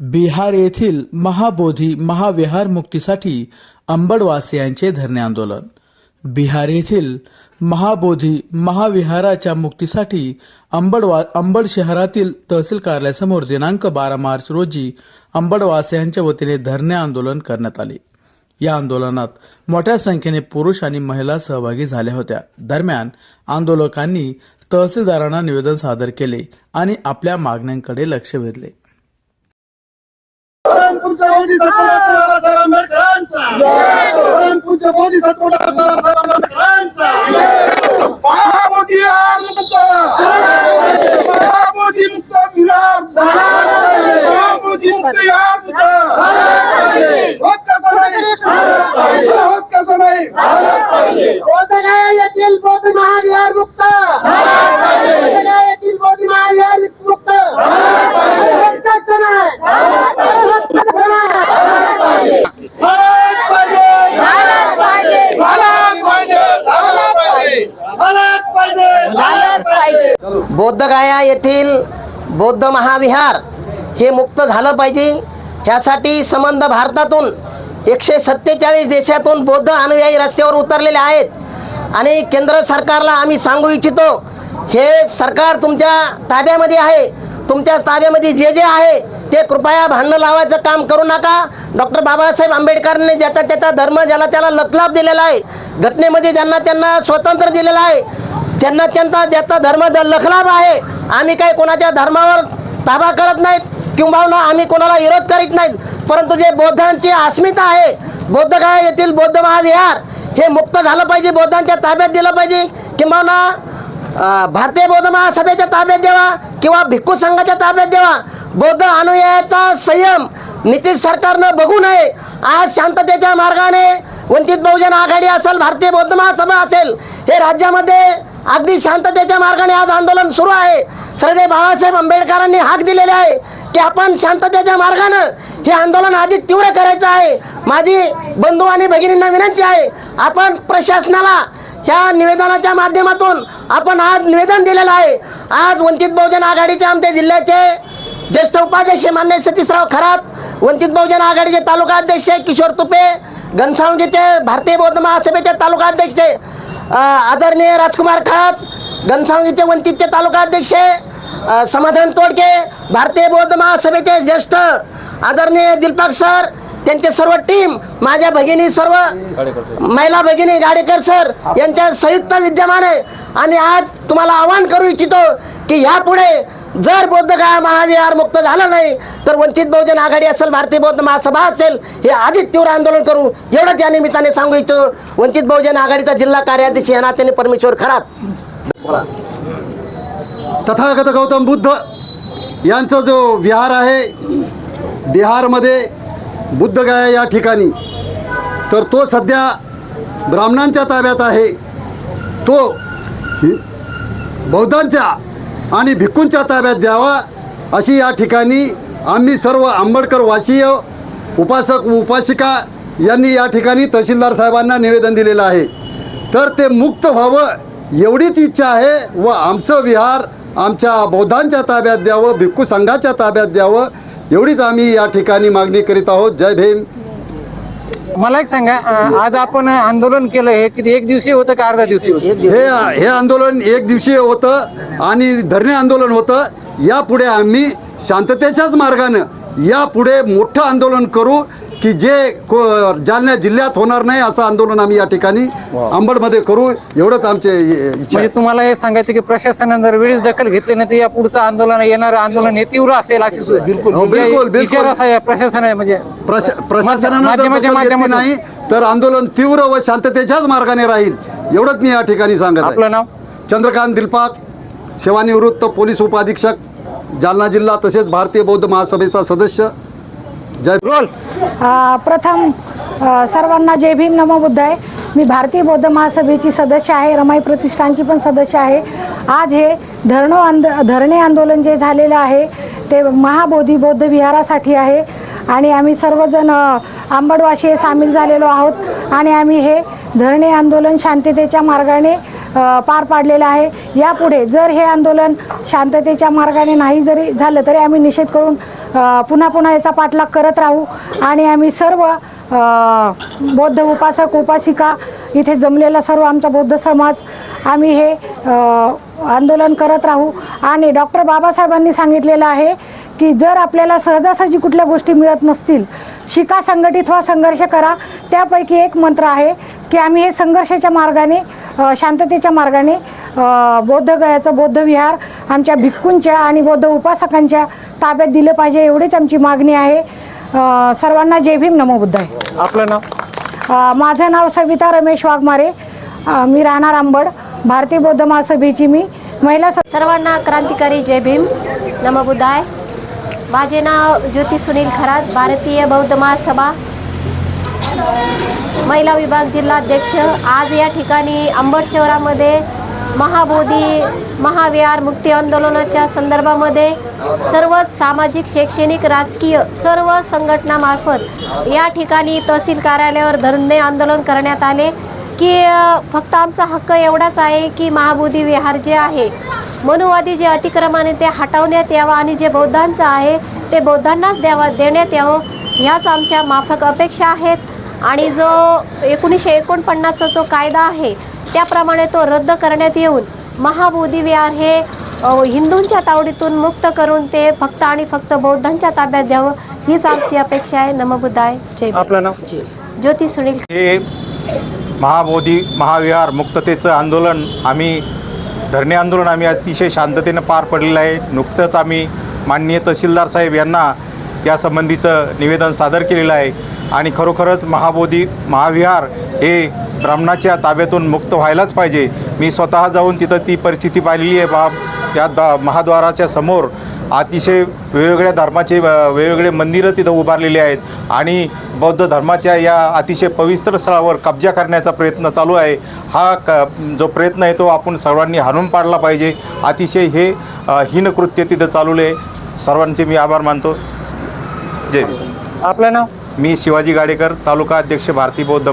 बिहार येथील महाबोधी महाविहार मुक्तीसाठी अंबडवासियांचे धरणे आंदोलन. बिहार येथील महाबोधी महाविहाराच्या मुक्तीसाठी अंबडवा अंबड शहरातील तहसील कार्यालयासमोर दिनांक बारा मार्च रोजी अंबडवासियांच्या वतीने धरणे आंदोलन करण्यात आले. या आंदोलनात मोठ्या संख्येने पुरुष आणि महिला सहभागी झाल्या होत्या. दरम्यान आंदोलकांनी तहसीलदारांना निवेदन सादर केले आणि आपल्या मागण्यांकडे लक्ष वेधले. परमपूज्य बोधिसत्व डॉक्टर बाबासाहेब आंबेडकरांचा परमपूज्य बोधिसत्व डॉक्टर बाबासाहेब आंबेडकरांचा महाबोधी मुक्त महाबोधी मुक्त बिहार महाबोधी मुक्त बिहार मुक्त होत कसं नाही होत कसं नाही बोधगया येथील बौद्ध महाविहार मुक्त बोधगया येथील बौद्ध महाविहार मुक्त रक्तच नाही. रक्तच नाही. झालाच पाहिजे झालाच पाहिजे झालाच पाहिजे झालाच पाहिजे बोद्धगया येथील बौद्ध महाविहार हे मुक्त झालं पाहिजे. ह्यासाठी संबंध भारतातून एकशे सत्तेचाळीस देशातून बौद्ध अनुयायी रस्त्यावर उतरलेले आहेत. आणि केंद्र सरकारला आम्ही सांगू इच्छितो हे सरकार तुमच्या ताब्यामध्ये आहे. तुमच्या ताब्यामध्ये जे जे आहे ते कृपया भांडणं लावायचं काम करू नका. डॉक्टर बाबासाहेब आंबेडकरांनी ज्याचा त्याचा धर्म ज्याला त्याला लतलाभ दिलेला आहे घटनेमध्ये ज्यांना त्यांना स्वतंत्र दिलेलं आहे त्यांना त्यांचा ज्याचा धर्म द- लखलाभ आहे आम्ही काही कोणाच्या धर्मावर ताबा करत नाहीत किंवा आम्ही कोणाला विरोध करीत नाहीत. परंतु जे बौद्धांची अस्मिता आहे बौद्धगया येथील बौद्ध महाविहार हे मुक्त झालं पाहिजे बौद्धांच्या ताब्यात दिलं पाहिजे. किंबहुना भारतीय बौद्ध महासभेच्या ताब्यात द्यावा किंवा भिक्खू संघाच्या ताब्यात द्यावा. बौद्ध अनुयायाचा संयम नितीश सरकारनं बघू नये. आज शांततेच्या मार्गाने वंचित बहुजन आघाडी असेल भारतीय बौद्ध महासभा असेल हे राज्यामध्ये अगदी शांततेच्या मार्गाने आज आंदोलन सुरू आहे. सरदे बाबासाहेब आंबेडकरांनी हाक दिलेले आहे की आपण शांततेच्या मार्गानं हे आंदोलन अधिक तीव्र करायचं आहे. माझी बंधू आणि भगिनींना विनंती आहे आपण प्रशासनाला ह्या निवेदनाच्या माध्यमातून आपण आज निवेदन दिलेलं आहे. आज वंचित बहुजन आघाडीचे आमच्या जिल्ह्याचे ज्येष्ठ उपाध्यक्ष मान्य सतीशराव खराब वंचित बहुजन आघाडीचे तालुका अध्यक्ष किशोर तुपे घनसावंगीचे भारतीय बौद्ध महासभेचे तालुका अध्यक्ष आदरणीय राजकुमार खरात घनसावंगीचे वंचितचे तालुका अध्यक्ष समाधान तोडके भारतीय बौद्ध महासभेचे ज्येष्ठ आदरणीय दिलपाक सर त्यांचे सर्व टीम माझ्या भगिनी सर्व महिला भगिनी गाडेकर सर यांच्या संयुक्त विद्यमान आहे आम्ही आज तुम्हाला आवाहन करू इच्छितो की ह्यापुढे जर बौद्धगया महाविहार मुक्त झालं नाही तर वंचित बहुजन आघाडी असेल भारतीय बौद्ध महासभा असेल हे अधिक तीव्र आंदोलन करू. एवढंच या निमित्ताने सांगू इच्छितो वंचित बहुजन आघाडीचा जिल्हा कार्याध्यक्ष या नात्याने परमेश्वर खरात तथागत गौतम बुद्ध यांचा जो विहार आहे बिहारमध्ये बुद्धगया या ठिकाणी तर तो सध्या ब्राह्मणांच्या ताब्यात आहे. तो बौद्धांच्या आणि भिक्खूंच्या ताब्यात द्यावा अशी या ठिकाणी आम्ही सर्व आंबेडकर वासीय उपासक उपासिका यांनी या ठिकाणी तहसीलदार साहेबांना निवेदन दिलेलं आहे. तर ते मुक्त व्हावं एवढीच इच्छा आहे व आमचं विहार आमच्या बौद्धांच्या ताब्यात द्यावं भिक्खू संघाच्या ताब्यात द्यावं एवढीच आम्ही या ठिकाणी मागणी करीत आहोत. जय भीम. मला एक सांगा अं, आज आपण आंदोलन केलं हे किती एक दिवशी होतं का अर्धा दिवशी होतं? हे हे आंदोलन एक दिवशीय होतं आणि धरणे आंदोलन होतं. यापुढे आम्ही शांततेच्याच मार्गानं यापुढे मोठं आंदोलन करू. की जे को- जालना जिल्ह्यात होणार नाही असं आंदोलन आम्ही या ठिकाणी अंबडमध्ये करू एवढंच आमचे म्हणजे. तुम्हाला हे सांगायचं की प्रशासनाने जर वेळीच दखल घेतली नाही तर या पुढचं आंदोलन येणारं आंदोलन हे तीव्र असेल अशी सु- बिलकुल हो, बिलकुल, म्हणजे बिलकुल. इशारा असा आहे प्रशासन आहे म्हणजे प्रशा प्रशासनानं जर माध्यमाच्या दखल घेतली माध्यमातून. नाही तर आंदोलन तीव्र व शांततेच्याच मार्गाने राहील एवढंच मी या ठिकाणी सांगत आहे आपलं नाव चंद्रकांत दिलपाक सेवानिवृत्त पोलीस उपाधीक्षक जालना जिल्हा तसेच भारतीय बौद्ध महासभेचा सदस्य जय रोल प्रथम सर्वांना जय भीम नमो बुद्धाय. मी भारतीय बौद्ध महासभेची सदस्य आहे रमाई प्रतिष्ठानची पण सदस्य आहे. आज हे धरणो आंद धरणे आंदोलन जे झालेलं आहे ते महाबोधी बौद्ध विहारासाठी आहे. आणि आम्ही सर्वजण आंबडवाशी आंबडवासी सामील झालेलो आहोत. आणि आम्ही हे धरणे आंदोलन शांततेच्या मार्गाने पार पाडलेलं आहे. यापुढे जर हे आंदोलन शांततेच्या मार्गाने नाही जरी झालं तरी आम्ही निषेध करून पुन्हा पुन्हा याचा पाठलाग करत राहू. आणि आम्ही सर्व बौद्ध उपासक उपासिका इथे जमलेला सर्व आमचा बौद्ध समाज आम्ही हे आंदोलन करत राहू. आणि डॉक्टर बाबासाहेबांनी सांगितलेलं आहे की जर आपल्याला सहजासहजी कुठल्या गोष्टी मिळत नसतील शिका संघटित व्हा संघर्ष करा. त्यापैकी एक मंत्र आहे की आम्ही हे संघर्षाच्या मार्गाने शांततेच्या मार्गाने बौद्धगयाचं बौद्ध बौद्ध विहार आमच्या भिक्खूंच्या आणि बौद्ध उपासकांच्या ताब्यात दिलं पाहिजे एवढीच आमची मागणी आहे. सर्वांना जय भीम नमो बुद्धाय आपलं नाव? माझं नाव सविता रमेश वाघमारे. मी राहणार अंबड भारतीय बौद्ध महासभेची मी महिला स- सर्वांना क्रांतिकारी जय भीम नमबुद्धाय माझे नाव ज्योती सुनील खरात भारतीय बौद्ध महासभा महिला विभाग जिल्हाध्यक्ष. आज या ठिकाणी अंबड शहरामध्ये महाबोधी महाविहार मुक्ती आंदोलनाच्या संदर्भामध्ये सर्व सामाजिक शैक्षणिक राजकीय सर्व संघटनामार्फत या ठिकाणी तहसील कार्यालयावर धरणे आंदोलन करण्यात आले की फक्त आमचा हक्क एवढाच आहे की महाबोधी विहार जे आहे मनुवादी जे अतिक्रमण आहे ते हटवण्यात यावं आणि जे बौद्धांचं आहे ते बौद्धांनाच द्यावा देण्यात यावं ह्याच आमच्या माफक अपेक्षा आहेत. आणि जो एकोणीसशे एकोणपन्नासचा जो कायदा आहे त्याप्रमाणे तो रद्द करण्यात येऊन महाबोधी विहार हे हिंदूंच्या तावडीतून मुक्त करून ते फक्त आणि फक्त बौद्धांच्या ताब्यात द्यावं हीच आमची अपेक्षा आहे. नमबुद्धाय. जय. आपलं नाव? ज्योती सुनील. हे महाबोधी महाविहार मुक्ततेचं आंदोलन आम्ही धरणे आंदोलन आम्ही अतिशय शांततेनं पार पडलेलं आहे. नुकतंच आम्ही माननीय तहसीलदार साहेब यांना यासंबंधीचं निवेदन सादर केलेलं आहे. आणि खरोखरच महाबोधी महाविहार हे ब्राह्मणाच्या ताब्यातून मुक्त व्हायलाच पाहिजे. मी स्वतः जाऊन तिथं ती परिस्थिती पाहिलेली आहे. बा त्या द महाद्वाराच्या समोर अतिशय वेगवेगळ्या धर्माचे वेगवेगळे मंदिरं तिथं उभारलेली आहेत. आणि बौद्ध धर्माच्या या अतिशय पवित्र स्थळावर कब्जा करण्याचा प्रयत्न चालू आहे. हा क जो प्रयत्न आहे तो आपण सर्वांनी हाणून पाडला पाहिजे. अतिशय हे हीनकृत्य तिथं चालवले आहे. सर्वांचे मी आभार मानतो. जय भीम. आपलं नाव मी शिवाजी गाडेकर तालुका अध्यक्ष भारती बौद्ध